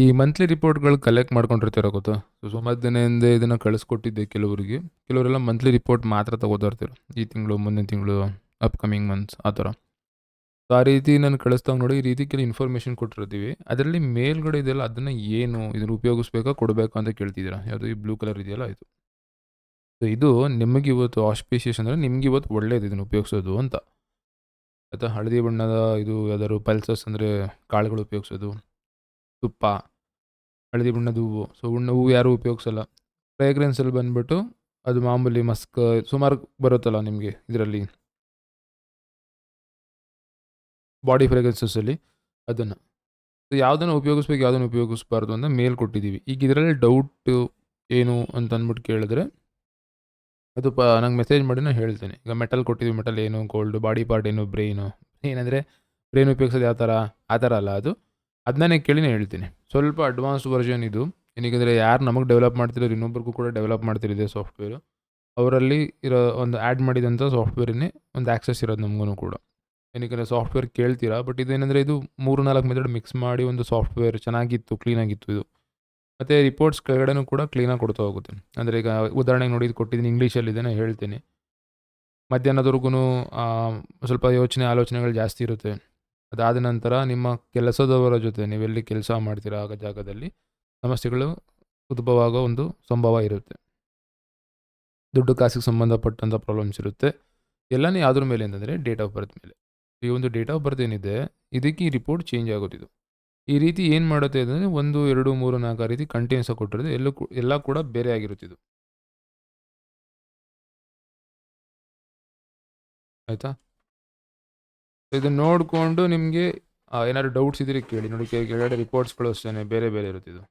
ಈ monthly ರಿಪೋರ್ಟ್ಗಳು collect ಮಾಡ್ಕೊಂಡಿರ್ತೀರ ಗೊತ್ತಾ? So ಸುಮಾರು ಹಿಂದೆ ಇದನ್ನು ಕಳಿಸ್ಕೊಟ್ಟಿದ್ದೆ ಕೆಲವರಿಗೆ. ಕೆಲವರೆಲ್ಲ ಮಂತ್ಲಿ ರಿಪೋರ್ಟ್ ಮಾತ್ರ ತಗೋತಾ ಇರ್ತೀರ. ಈ ತಿಂಗಳು, ಮುಂದಿನ ತಿಂಗಳು ಅಪ್ಕಮಿಂಗ್ ಮಂತ್ಸ್ ಆ ಥರ. ಸೊ ಆ ರೀತಿ ನಾನು ಕಳಿಸ್ದಾಗ ನೋಡಿ ಈ ರೀತಿ ಕೆಲವು ಇನ್ಫಾರ್ಮೇಷನ್ ಕೊಟ್ಟಿರ್ತೀವಿ. ಅದರಲ್ಲಿ ಮೇಲ್ಗಡೆ ಇದೆಯಲ್ಲ ಅದನ್ನು ಏನು, ಇದನ್ನು ಉಪಯೋಗಿಸ್ಬೇಕಾ, ಕೊಡಬೇಕಾ ಅಂತ ಕೇಳ್ತಿದ್ದೀರಾ? ಯಾವುದು ಈ ಬ್ಲೂ ಕಲರ್ ಇದೆಯಲ್ಲ ಇದು. ಸೊ ಇದು ನಿಮಗೆ ಇವತ್ತು ಆಸ್ಪೀಷಿಯಸ್ ಅಂದರೆ ನಿಮ್ಗೆ ಇವತ್ತು ಒಳ್ಳೇದು ಇದನ್ನು ಉಪಯೋಗಿಸೋದು ಅಂತ. ಅಥವಾ ಹಳದಿ ಬಣ್ಣದ ಇದು ಯಾವ್ದಾದ್ರು ಪಲ್ಸಸ್ ಅಂದರೆ ಕಾಳುಗಳು ಉಪಯೋಗಿಸೋದು. ತುಪ್ಪ, ಹಳದಿ ಬಣ್ಣದ ಹೂವು. ಸೊ ಉಣ್ಣ ಹೂವು ಯಾರೂ ಉಪಯೋಗಿಸಲ್ಲ. ಫ್ರೇಗ್ರೆನ್ಸಲ್ಲಿ ಬಂದ್ಬಿಟ್ಟು ಅದು ಮಾಮೂಲಿ ಮಸ್ಕ್ ಸುಮಾರು ಬರುತ್ತಲ್ಲ ನಿಮಗೆ ಇದರಲ್ಲಿ? ಬಾಡಿ ಫ್ರೇಗ್ರೆನ್ಸಸ್ಸಲ್ಲಿ ಅದನ್ನು. ಸೊ ಯಾವುದನ್ನು ಉಪಯೋಗಿಸ್ಬೇಕು, ಯಾವುದನ್ನು ಉಪಯೋಗಿಸ್ಬಾರ್ದು ಅಂತ ಮೇಲ್ ಕೊಟ್ಟಿದ್ದೀವಿ. ಈಗ ಇದರಲ್ಲಿ ಡೌಟ್ ಏನು ಅಂತ ಅಂದ್ಬಿಟ್ಟು ಕೇಳಿದ್ರೆ ಅದು ಪ, ನಂಗೆ ಮೆಸೇಜ್ ಮಾಡಿ ನಾನು ಹೇಳ್ತೇನೆ. ಈಗ ಮೆಟಲ್ ಕೊಟ್ಟಿದ್ದೀವಿ ಮೆಟಲ್ ಏನು ಗೋಲ್ಡ್ ಬಾಡಿ ಪಾರ್ಟ್ ಏನು ಬ್ರೈನು ಏನಂದರೆ ಬ್ರೈನ್ ಉಪಯೋಗಿಸೋದು ಯಾವ ಥರ ಆ ಥರ ಅಲ್ಲ ಅದು. ಅದನ್ನೇ ಕೇಳಿನೇ ಹೇಳ್ತೀನಿ. ಸ್ವಲ್ಪ ಅಡ್ವಾನ್ಸ್ ವರ್ಷನ್ ಇದು. ಏನಕ್ಕೆ ಯಾರು ನಮಗೆ ಡೆವಲಪ್ ಮಾಡ್ತಿರೋ ಇನ್ನೊಬ್ರಿಗೂ ಕೂಡ ಡೆವಲಪ್ ಮಾಡ್ತಿರಿದೆ ಸಾಫ್ಟ್ವೇರು ಅವರಲ್ಲಿ ಇರೋ ಒಂದು ಆ್ಯಡ್ ಮಾಡಿದಂಥ ಸಾಫ್ಟ್ವೇರನ್ನೇ ಒಂದು ಆ್ಯಕ್ಸಸ್ ಇರೋದು ನಮಗೂ ಕೂಡ. ಏನಕ್ಕೆ ಸಾಫ್ಟ್ವೇರ್ ಕೇಳ್ತೀರಾ ಬಟ್ ಇದೇನೆಂದರೆ ಇದು ಮೂರು ನಾಲ್ಕು ಮೆಥಡ್ ಮಿಕ್ಸ್ ಮಾಡಿ ಒಂದು ಸಾಫ್ಟ್ವೇರ್ ಚೆನ್ನಾಗಿತ್ತು ಕ್ಲೀನಾಗಿತ್ತು ಇದು. ಮತ್ತು ರಿಪೋರ್ಟ್ಸ್ ಕೆಳಗಡೆನೂ ಕೂಡ ಕ್ಲೀನಾಗಿ ಕೊಡ್ತಾ ಹೋಗುತ್ತೆ. ಅಂದರೆ ಈಗ ಉದಾಹರಣೆಗೆ ನೋಡಿ, ಕೊಟ್ಟಿದ್ದೀನಿ ಇಂಗ್ಲೀಷಲ್ಲಿದೆ ಇದನ್ನು ಹೇಳ್ತೀನಿ. ಮಧ್ಯಾಹ್ನದವರೆಗೂ ಸ್ವಲ್ಪ ಯೋಚನೆ, ಆಲೋಚನೆಗಳು ಜಾಸ್ತಿ ಇರುತ್ತೆ. ಅದಾದ ನಂತರ ನಿಮ್ಮ ಕೆಲಸದವರ ಜೊತೆ ನೀವೆಲ್ಲಿ ಕೆಲಸ ಮಾಡ್ತೀರಾ ಆಗ ಜಾಗದಲ್ಲಿ ಸಮಸ್ಯೆಗಳು ಉದ್ಭವ ಆಗೋ ಒಂದು ಸಂಭವ ಇರುತ್ತೆ. ದುಡ್ಡು ಕಾಸಿಗೆ ಸಂಬಂಧಪಟ್ಟಂಥ ಪ್ರಾಬ್ಲಮ್ಸ್ ಇರುತ್ತೆ. ಎಲ್ಲನೇ ಯಾವುದ್ರ ಮೇಲೆ ಅಂತಂದರೆ ಡೇಟ್ ಆಫ್ ಬರ್ತ್ ಮೇಲೆ. ಈ ಒಂದು ಡೇಟ್ ಆಫ್ ಬರ್ತ್ ಏನಿದೆ, ಇದಕ್ಕೆ ಈ ರಿಪೋರ್ಟ್ ಚೇಂಜ್ ಆಗೋದಿದು ಈ ರೀತಿ ಏನು ಮಾಡುತ್ತೆ ಅಂದರೆ ಒಂದು, ಎರಡು, ಮೂರು, ನಾಲ್ಕು ರೀತಿ ಕಂಟಿನ್ಯೂಸ್ ಆಗಿ ಕೊಟ್ಟಿರೋದು, ಎಲ್ಲೂ ಎಲ್ಲ ಕೂಡ ಬೇರೆ ಆಗಿರುತ್ತಿದ್ದು ಆಯಿತಾ? ಇದನ್ನ ನೋಡಿಕೊಂಡು ನಿಮಗೆ ಏನಾದ್ರು ಡೌಟ್ಸ್ ಇದ್ರೆ ಕೇಳಿ. ನೋಡಿ ಕೆಳಗಡೆ ರಿಪೋರ್ಟ್ಸ್ಗಳು ಅಷ್ಟೇ ಬೇರೆ ಬೇರೆ ಇರುತ್ತೆ ಇದು.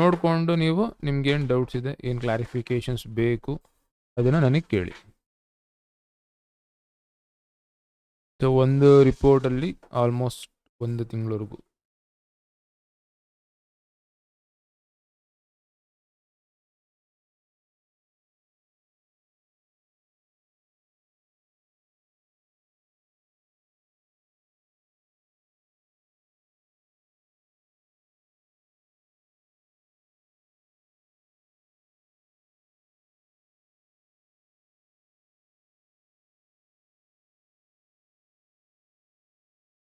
ನೋಡಿಕೊಂಡು ನೀವು ನಿಮ್ಗೆ ಏನು ಡೌಟ್ಸ್ ಇದೆ, ಏನು ಕ್ಲಾರಿಫಿಕೇಶನ್ಸ್ ಬೇಕು, ಅದನ್ನು ನನಗೆ ಕೇಳಿ. ಸೊ ಒಂದು ರಿಪೋರ್ಟಲ್ಲಿ ಆಲ್ಮೋಸ್ಟ್ ಒಂದು ತಿಂಗಳವರೆಗೂ.